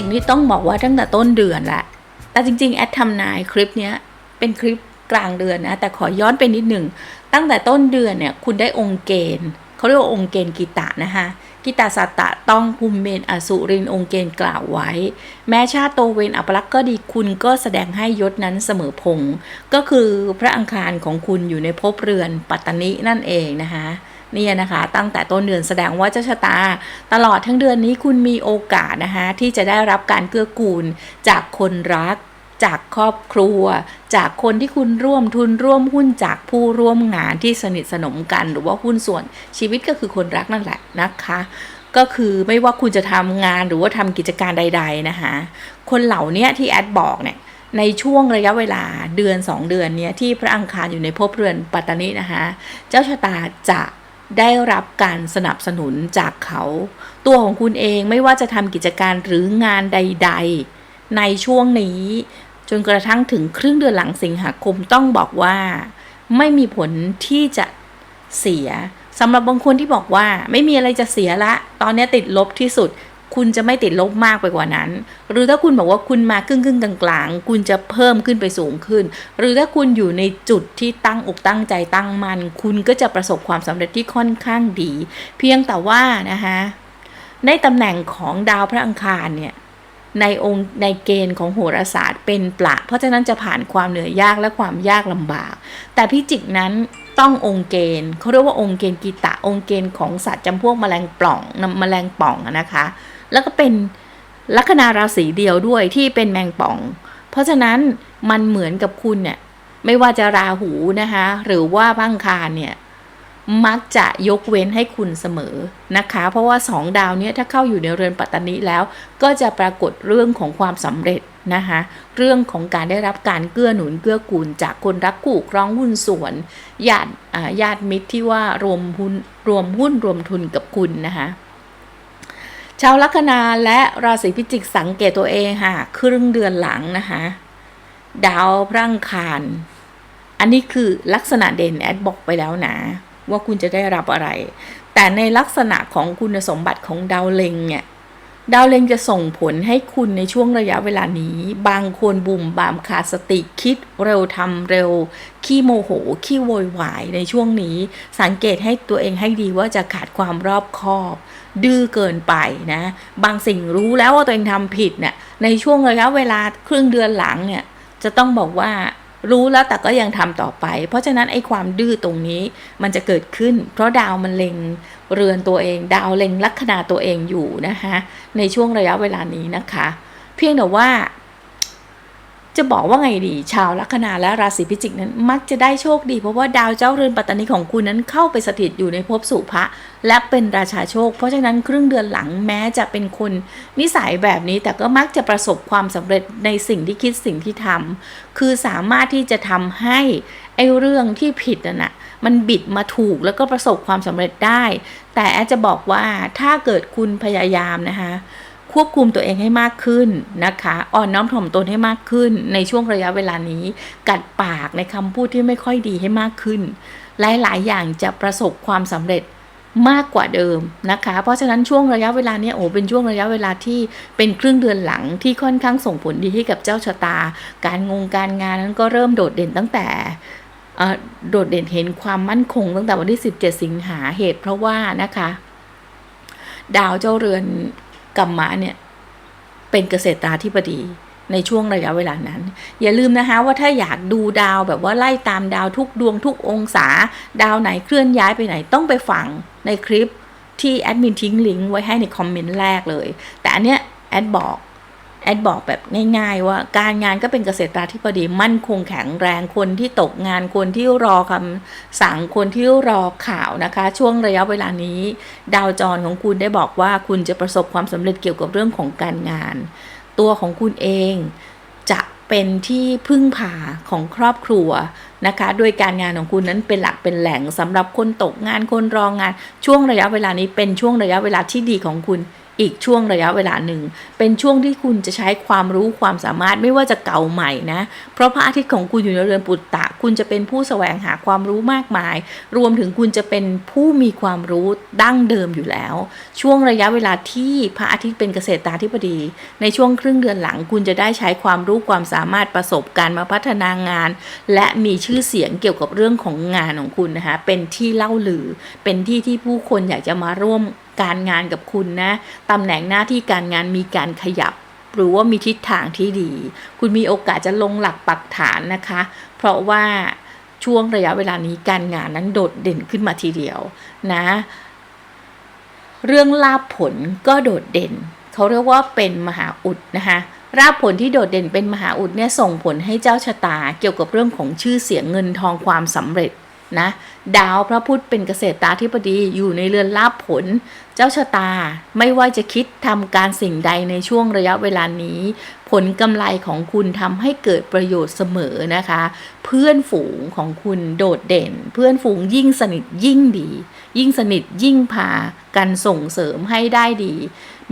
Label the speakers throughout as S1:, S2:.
S1: พิจิกนี่ต้องบอกว่าตั้งแต่ต้นเดือนแหละ แต่จริงๆ แอดทำนายคลิปนี้เป็นคลิปกลางเดือนนะ แต่ขอย้อนไปนิดหนึ่ง ตั้งแต่ต้นเดือนเนี่ยคุณได้องค์เกณฑ์เขาเรียกว่าองค์เกณฑ์กิตะนะคะกิตาสัตตะต้องภูมิเมนอสุรินองค์เกณฑ์กล่าวไว้ แม้ชาติโตเวนอัปลักษ์ก็ดีคุณก็แสดงให้ยศนั้นเสมอพง ก็คือพระอังคารของคุณอยู่ในภพเรือนปัตตนินั่นเองนะคะ เนี่ยนะคะตั้งแต่ต้นเดือนแสดงว่าเจ้าชะตา ตลอดทั้งเดือนนี้คุณมีโอกาสนะคะที่จะได้รับการเกื้อกูลจากคนรักจากครอบครัว จากคนที่คุณร่วมทุนร่วมหุ้นจากผู้ร่วมงานที่สนิทสนมกัน หรือว่าหุ้นส่วนชีวิตก็คือคนรักนั่นแหละนะคะ ก็คือไม่ว่าคุณจะทำงานหรือว่าทำกิจการใด ๆนะคะคนเหล่านี้ที่แอดบอกเนี่ยในช่วงระยะเวลาเดือน 2 เดือนเนี้ยที่พระอังคารอยู่ในภพเรือนปัตตานีนะคะเจ้าชะตาจะ ได้รับการสนับสนุนจากเขา ตัวของคุณเองไม่ว่าจะทำกิจการหรืองานใด ๆ ในช่วงนี้ จนกระทั่งถึงครึ่งเดือนหลังสิงหาคมต้องบอกว่า ไม่มีผลที่จะเสียสำหรับบางคนที่บอกว่า ไม่มีอะไรจะเสียละ ตอนนี้ติดลบที่สุด คุณจะไม่ติดลบมากไปกว่านั้น หรือถ้าคุณบอกว่าคุณมาครึ่งครึ่งกลางๆ คุณจะเพิ่มขึ้นไปสูงขึ้น หรือถ้าคุณอยู่ในจุดที่ตั้งอกตั้งใจตั้งมัน คุณก็จะประสบความสำเร็จที่ค่อนข้างดี เพียงแต่ว่านะคะในตำแหน่งของดาวพระอังคารเนี่ยในองค์ในเกณฑ์ของโหราศาสตร์เป็นประ เพราะฉะนั้นจะผ่านความเหนื่อยยากและความยากลำบาก แต่พิจิกนั้นต้ององค์เกณฑ์เขาเรียกว่าองค์เกณฑ์กีตะองค์เกณฑ์ของสัตว์จำพวกแมลงป่องนำแมลงป่องนะคะ แล้วก็เป็นลัคนาราศีเดียวด้วยที่เป็นแมงป่อง เพราะฉะนั้นมันเหมือนกับคุณเนี่ยไม่ว่าจะราหูนะคะ หรือว่าพังคารเนี่ย มักจะยกเว้นให้คุณเสมอนะคะ เพราะว่าสองดาวเนี้ยถ้าเข้าอยู่ในเรือนปัตตานีแล้ว ก็จะปรากฏเรื่องของความสำเร็จนะคะ เรื่องของการได้รับการเกื้อหนุนเกื้อกูล จากคนรักคู่ครองหุ้นส่วนญาติญาติมิตรที่ว่ารวมหุ้นรวมหุ้นรวมทุนกับคุณนะคะ ชาวลัคนาและราศีพิจิกสังเกตตัวเองค่ะครึ่งเดือนหลังนะคะดาวพระอังคาร อันนี้คือลักษณะเด่นแอดบอกไปแล้วนะ ว่าคุณจะได้รับอะไร แต่ในลักษณะของคุณสมบัติของดาวเล็งเนี่ย ดาวเล็งจะส่งผลให้คุณในช่วงระยะเวลานี้ บางคนบุ่มบามขาดสติคิดเร็วทำเร็ว ขี้โมโห ขี้โวยวายในช่วงนี้ สังเกตให้ตัวเองให้ดีว่าจะขาดความรอบคอบ ดื้อเกินไปนะ บางสิ่งรู้แล้วว่าตัวเองทำผิดเนี่ยในช่วงระยะเวลาครึ่งเดือนหลังเนี่ยจะต้องบอกว่า รู้แล้วแต่ก็ยังทำต่อไป เพราะฉะนั้นไอ้ความดื้อตรงนี้มันจะเกิดขึ้น เพราะดาวมันเล็งเรือนตัวเอง ดาวเล็งลัคนาตัวเองอยู่นะคะในช่วงระยะเวลานี้นะคะ เพียงแต่ว่า จะบอกว่าไงดี ชาวลัคนาและราศีพิจิกนั้น มักจะได้โชคดี เพราะว่าดาวเจ้าเรือนปัตตานีของคุณนั้นเข้าไปสถิตอยู่ในภพสุภะและเป็นราชาโชค เพราะฉะนั้นครึ่งเดือนหลังแม้จะเป็นคนนิสัยแบบนี้แต่ก็มักจะประสบความสำเร็จในสิ่งที่คิดสิ่งที่ทำคือสามารถที่จะทำให้ไอ้เรื่องที่ผิดน่ะนะมันบิดมาถูกแล้วก็ประสบความสำเร็จได้ แต่แอดจะบอกว่าถ้าเกิดคุณพยายามนะคะ ควบคุมตัวเองให้มากขึ้นนะคะ อ่อนน้อมถ่อมตนให้มากขึ้น ในช่วงระยะเวลานี้ กัดปากในคำพูดที่ไม่ค่อยดีให้มากขึ้น หลาย ๆ อย่างจะประสบความสำเร็จมากกว่าเดิมนะคะ เพราะฉะนั้นช่วงระยะเวลาเนี้ยโอ้เป็นช่วงระยะเวลาที่เป็นครึ่งเดือนหลังที่ค่อนข้างส่งผลดีให้กับเจ้าชะตา การงงการงานนั้นก็เริ่มโดดเด่นตั้งแต่โดดเด่นเห็นความมั่นคงตั้งแต่วันที่ 17 สิงหาเหตุเพราะว่านะคะ ดาวเจ้าเรือน กัมมะเนี่ยเป็นเกษตราธิบดีในช่วงระยะเวลานั้น อย่าลืมนะคะว่าถ้าอยากดูดาวแบบว่าไล่ตามดาวทุกดวงทุกองศา ดาวไหนเคลื่อนย้ายไปไหนต้องไปฟังในคลิปที่แอดมินทิ้งลิงก์ไว้ให้ในคอมเมนต์แรกเลย แต่อันเนี้ยแอดบอก แอดบอกแบบง่ายๆว่าการงานก็เป็นเกษตราธิบดีมั่นคงแข็งแรงคนที่ตกงานคนที่รอคำสั่งคนที่รอข่าวนะคะ ช่วงระยะเวลานี้ ดาวจรของคุณได้บอกว่าคุณจะประสบความสำเร็จเกี่ยวกับเรื่องของการงาน ตัวของคุณเองจะเป็นที่พึ่งพาของครอบครัวนะคะ โดยการงานของคุณนั้นเป็นหลักเป็นแหล่งสำหรับคนตกงานคนรองงาน ช่วงระยะเวลานี้เป็นช่วงระยะเวลาที่ดีของคุณ อีกช่วงระยะเวลาหนึ่ง เป็นช่วงที่คุณจะใช้ความรู้ความสามารถไม่ว่าจะเก่าใหม่นะ เพราะพระอาทิตย์ของคุณอยู่ในเรือนปุตตะ คุณจะเป็นผู้แสวงหาความรู้มากมาย รวมถึงคุณจะเป็นผู้มีความรู้ดั้งเดิมอยู่แล้ว ช่วงระยะเวลาที่พระอาทิตย์เป็นเกษตราธิบดี ในช่วงครึ่งเดือนหลัง คุณจะได้ใช้ความรู้ความสามารถประสบการณ์มาพัฒนางาน และมีชื่อเสียงเกี่ยวกับเรื่องของงานของคุณนะคะเป็นที่เล่าลือ เป็นที่ที่ผู้คนอยากจะมาร่วม การงานกับคุณนะตำแหน่งหน้าที่การงานมีการขยับ หรือว่ามีทิศทางที่ดี คุณมีโอกาสจะลงหลักปักฐานนะคะ เพราะว่าช่วงระยะเวลานี้การงานนั้นโดดเด่นขึ้นมาทีเดียวนะ เรื่องลาบผลก็โดดเด่น เขาเรียกว่าเป็นมหาอุดนะคะราบผลที่โดดเด่นเป็นมหาอุดเนี่ยส่งผลให้เจ้าชะตาเกี่ยวกับเรื่องของชื่อเสียงเงินทองความสำเร็จนะดาวพระพุธเป็นเกษตราธิบดีอยู่ในเรือนลาบผล จ้าชะตาไม่ว่าจะคิดทำการสิ่งใดในช่วงระยะเวลานี้ ผลกำไรของคุณทำให้เกิดประโยชน์เสมอนะคะ เพื่อนฝูงของคุณโดดเด่น เพื่อนฝูงยิ่งสนิทยิ่งดี ยิ่งสนิทยิ่งพากันส่งเสริมให้ได้ดี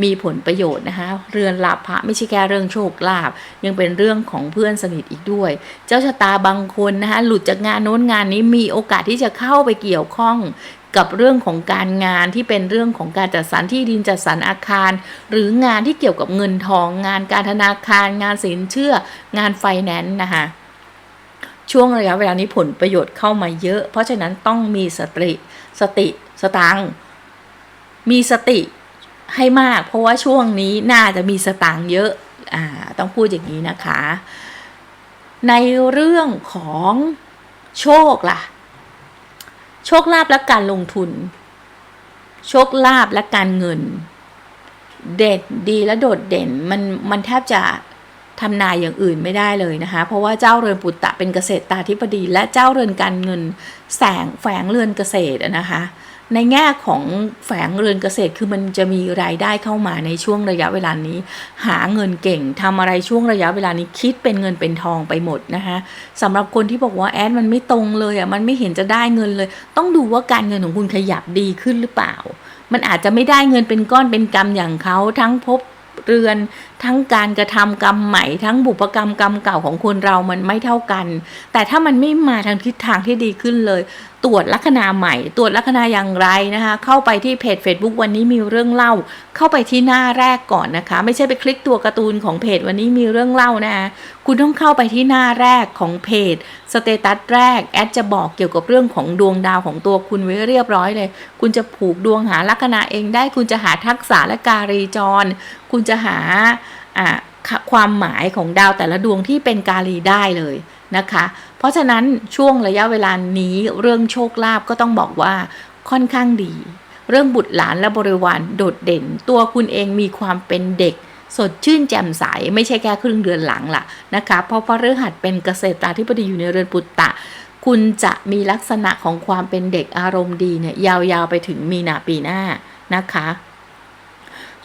S1: มีผลประโยชน์นะคะ เรือนลาภะไม่ใช่แค่เรื่องโชคลาภยังเป็นเรื่องของเพื่อนสนิทอีกด้วย เจ้าชะตาบางคนนะคะหลุดจากงานโน้นงานนี้มีโอกาสที่จะเข้าไปเกี่ยวข้องกับเรื่องของการงานที่เป็นเรื่องของการจัดสรรที่ดินจัดสรรอาคาร หรืองานที่เกี่ยวกับเงินทอง งานการธนาคาร งานสินเชื่อ งานไฟแนนซ์นะคะช่วงระยะเวลานี้ผลประโยชน์เข้ามาเยอะ เพราะฉะนั้นต้องมีสติสติสตังมีสติ ให้มาก เพราะว่าช่วงนี้น่าจะมีสตางค์เยอะอ่าต้องพูดอย่างนี้นะคะ ในเรื่องของโชคล่ะ โชคลาภและการลงทุน โชคลาภและการเงิน เด่นดีและโดดเด่นมันมันแทบจะทำนายอย่างอื่นไม่ได้เลยนะคะ เพราะว่าเจ้าเรือนปุตตะเป็นเกษตรตาธิบดี และเจ้าเรือนการเงินแสงแฝงเรือนเกษตรนะคะ ในแง่ของแฝงเรือนเกษตรคือมันจะมีรายได้เข้ามาในช่วงระยะเวลานี้ หาเงินเก่งทำอะไรช่วงระยะเวลานี้คิดเป็นเงินเป็นทองไปหมดนะคะสำหรับคนที่บอกว่าแอดมันไม่ตรงเลยอะมันไม่เห็นจะได้เงินเลย ต้องดูว่าการเงินของคุณขยับดีขึ้นหรือเปล่า มันอาจจะไม่ได้เงินเป็นก้อนเป็นกำอย่างเขาทั้งพบ เรือน ทั้งการกระทำกรรมใหม่ ทั้งบุพกรรมกรรมเก่าของคนเรามันไม่เท่ากัน แต่ถ้ามันไม่มาทางทิศทางที่ดีขึ้นเลย ตรวจลัคนาใหม่ ตรวจลัคนาอย่างไรนะคะ เข้าไปที่เพจ Facebook วันนี้มีเรื่องเล่า เข้าไปที่หน้าแรกก่อนนะคะ ไม่ใช่ไปคลิกตัวการ์ตูนของเพจวันนี้มีเรื่องเล่านะคะ คุณต้องเข้าไปที่หน้าแรกของเพจสเตตัสแรกแอดจะบอกเกี่ยวกับเรื่องของดวงดาวของตัวคุณไว้เรียบร้อยเลย คุณจะผูกดวงหาลัคนาเองได้ คุณจะหาทักษะและการีจร คุณจะหาความหมายของดาวแต่ละดวงที่เป็นกาลีได้เลยนะคะ เพราะฉะนั้นช่วงระยะเวลานี้เรื่องโชคลาภก็ต้องบอกว่าค่อนข้างดี เรื่องบุตรหลานและบริวารโดดเด่น ตัวคุณเองมีความเป็นเด็ก สดชื่นแจ่มใสไม่ใช่แค่ครึ่งเดือนหลังล่ะนะคะเพราะพระฤหัสเป็นเกษตราธิบดีอยู่ในเรือนปุตตะ คุณจะมีลักษณะของความเป็นเด็กอารมณ์ดีเนี่ยยาวๆไปถึงมีนาปีหน้านะคะ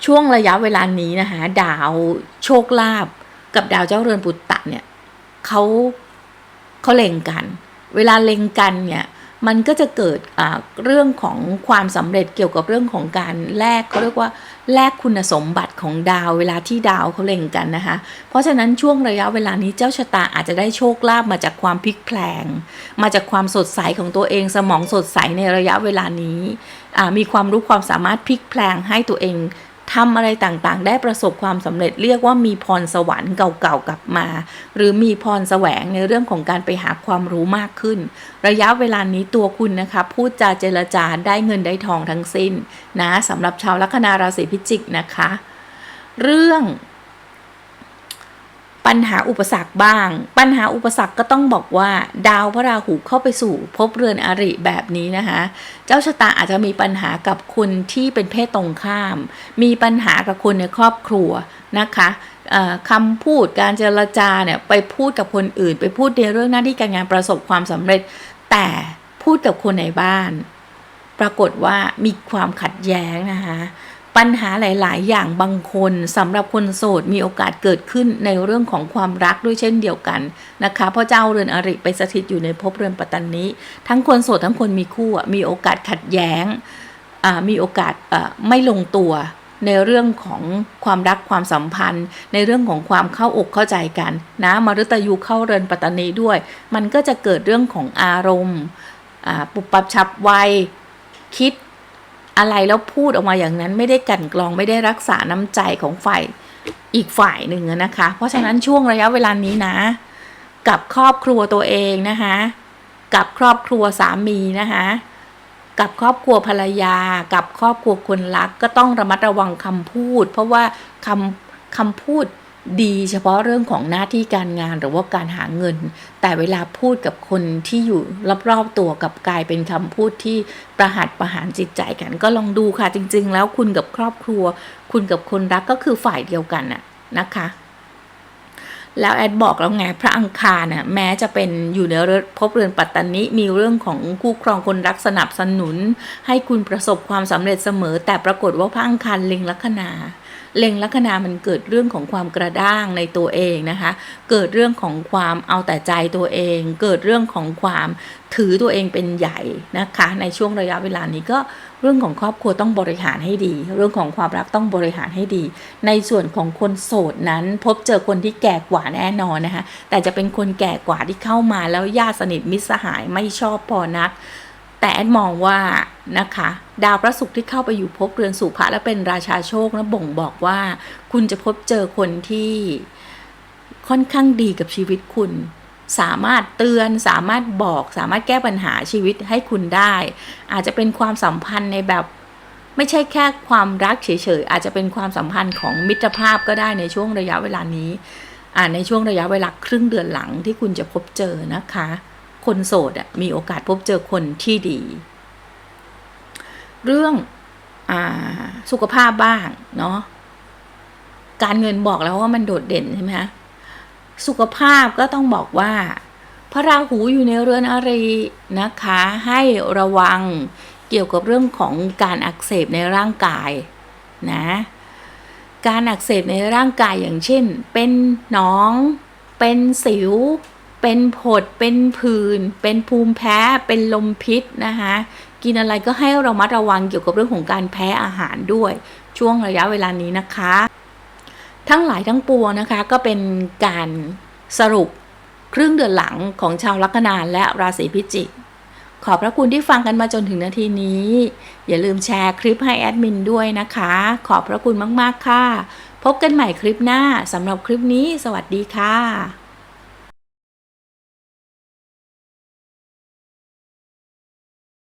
S1: ช่วงระยะเวลานี้นะคะดาวโชคลาภกับดาวเจ้าเรือนปุตตะเนี่ยเขาเขาเล็งกัน เวลาเล็งกันเนี่ยมันก็จะเกิดเรื่องของความสำเร็จเกี่ยวกับเรื่องของการแลกเขาเรียกว่า แลกคุณสมบัติของดาวเวลาที่ดาวเขาเล็งกันนะคะ เพราะฉะนั้นช่วงระยะเวลานี้เจ้าชะตาอาจจะได้โชคลาภมาจากความพลิกแพลง มาจากความสดใสของตัวเองสมองสดใสในระยะเวลานี้ มีความรู้ความสามารถพลิกแพลงให้ตัวเอง ทำอะไรต่างๆ ได้ประสบความสำเร็จเรียกว่ามีพรสวรรค์เก่าๆกลับมา หรือมีพรแสวงในเรื่องของการไปหาความรู้มากขึ้น ระยะเวลานี้ตัวคุณนะคะพูดจาเจรจาได้เงินได้ทองทั้งสิ้นนะสำหรับชาวลัคนาราศีพิจิกนะคะ เรื่อง ปัญหาอุปสรรคบ้าง ปัญหาอุปสรรคก็ต้องบอกว่า ดาวพระราหูเข้าไปสู่พบเรือนอริแบบนี้นะคะ เจ้าชะตาอาจจะมีปัญหากับคนที่เป็นเพศตรงข้าม มีปัญหากับคนในครอบครัวนะคะคำพูดการเจรจาเนี่ยไปพูดกับคนอื่น ไปพูดในเรื่องหน้าที่การงานประสบความสำเร็จ แต่พูดกับคนในบ้าน ปรากฏว่ามีความขัดแย้งนะคะ ปัญหาหลาย ๆ อย่างบางคนสำหรับคนโสดมีโอกาสเกิดขึ้นในเรื่องของความรักด้วยเช่นเดียวกันนะคะเพราะเจ้าเรือนอริไปสถิตอยู่ในภพเรือนปัตตานีทั้งคนโสดทั้งคนมีคู่มีโอกาสขัดแย้งมีโอกาสไม่ลงตัวในเรื่องของความรักความสัมพันธ์ ในเรื่องของความเข้าอกเข้าใจกันนะมฤตยูเข้าเรือนปัตตานีด้วย มันก็จะเกิดเรื่องของอารมณ์ปุบปับฉับไวคิด อะไรแล้วพูดออกมาอย่างนั้นไม่ได้กันกรองไม่ได้รักษาน้ำใจของฝ่ายอีกฝ่ายหนึ่งนะคะ เพราะฉะนั้นช่วงระยะเวลานี้นะ กับครอบครัวตัวเองนะคะ กับครอบครัวสามีนะคะกับครอบครัวภรรยา กับครอบครัวคนรักก็ต้องระมัดระวังคำพูด เพราะว่าคำคำพูด ดีเฉพาะเรื่องของหน้าที่การงานหรือว่าการหาเงิน แต่เวลาพูดกับคนที่อยู่รอบๆตัวกับกลายเป็นคำพูดที่ประหัดประหารจิตใจกัน ก็ลองดูค่ะจริง ๆ แล้วคุณกับครอบครัว คุณกับคนรักก็คือฝ่ายเดียวกันน่ะนะคะ แล้วแอดบอกแล้วไงพระอังคารน่ะแม้จะเป็นอยู่ในรอนภพเรือนปัตตานิมีเรื่องของคู่ครองคนรักสนับสนุน ให้คุณประสบความสำเร็จเสมอ แต่ปรากฏว่าพระอังคารเล็งลัคนา เล็งลัคนามันเกิดเรื่องของความกระด้างในตัวเองนะคะ เกิดเรื่องของความเอาแต่ใจตัวเอง เกิดเรื่องของความถือตัวเองเป็นใหญ่นะคะ ในช่วงระยะเวลานี้ก็เรื่องของครอบครัวต้องบริหารให้ดี เรื่องของความรักต้องบริหารให้ดี ในส่วนของคนโสดนั้นพบเจอคนที่แก่กว่าแน่นอนนะคะ แต่จะเป็นคนแก่กว่าที่เข้ามาแล้วญาติสนิทมิตรสหายไม่ชอบพอนัก แต่แอดมองว่านะคะ ดาวพระศุกร์ที่เข้าไปอยู่ภพเรือนสุภะและเป็นราชาโชคนะบ่งบอกว่า คุณจะพบเจอคนที่ค่อนข้างดีกับชีวิตคุณ สามารถเตือนสามารถบอกสามารถแก้ปัญหาชีวิตให้คุณได้ อาจจะเป็นความสัมพันธ์ในแบบไม่ใช่แค่ความรักเฉยๆอาจจะเป็นความสัมพันธ์ของมิตรภาพก็ได้ในช่วงระยะเวลานี้ในช่วงระยะเวลาครึ่งเดือนหลังที่คุณจะพบเจอนะคะ คนโสดอะมีโอกาสพบเจอคนที่ดี เรื่องอสุขภาพบ้างเนาะการเงินบอกแล้วว่ามันโดดเด่นใช่ไหมคะสุขภาพก็ต้องบอกว่า พระราหูอยู่ในเรือนอรีนะคะ ให้ระวังเกี่ยวกับเรื่องของการอักเสบในร่างกายนะการอักเสบในร่างกายอย่างเช่น เป็นหนอง เป็นสิว เป็นผด เป็นผื่น เป็นภูมิแพ้ เป็นลมพิษนะคะกินอะไรก็ให้เรามัดระวังเกี่ยวกับเรื่องของการแพ้อาหารด้วย ช่วงระยะเวลานี้นะคะ ทั้งหลายทั้งปวงนะคะ ก็เป็นการสรุปครึ่งเดือนหลังของชาวลัคนาและราศีพิจิก ขอบพระคุณที่ฟังกันมาจนถึงนาทีนี้ อย่าลืมแชร์คลิปให้แอดมินด้วยนะคะ ขอบพระคุณมาก ๆ ค่ะ พบกันใหม่คลิปหน้าสำหรับคลิปนี้ สวัสดีค่ะ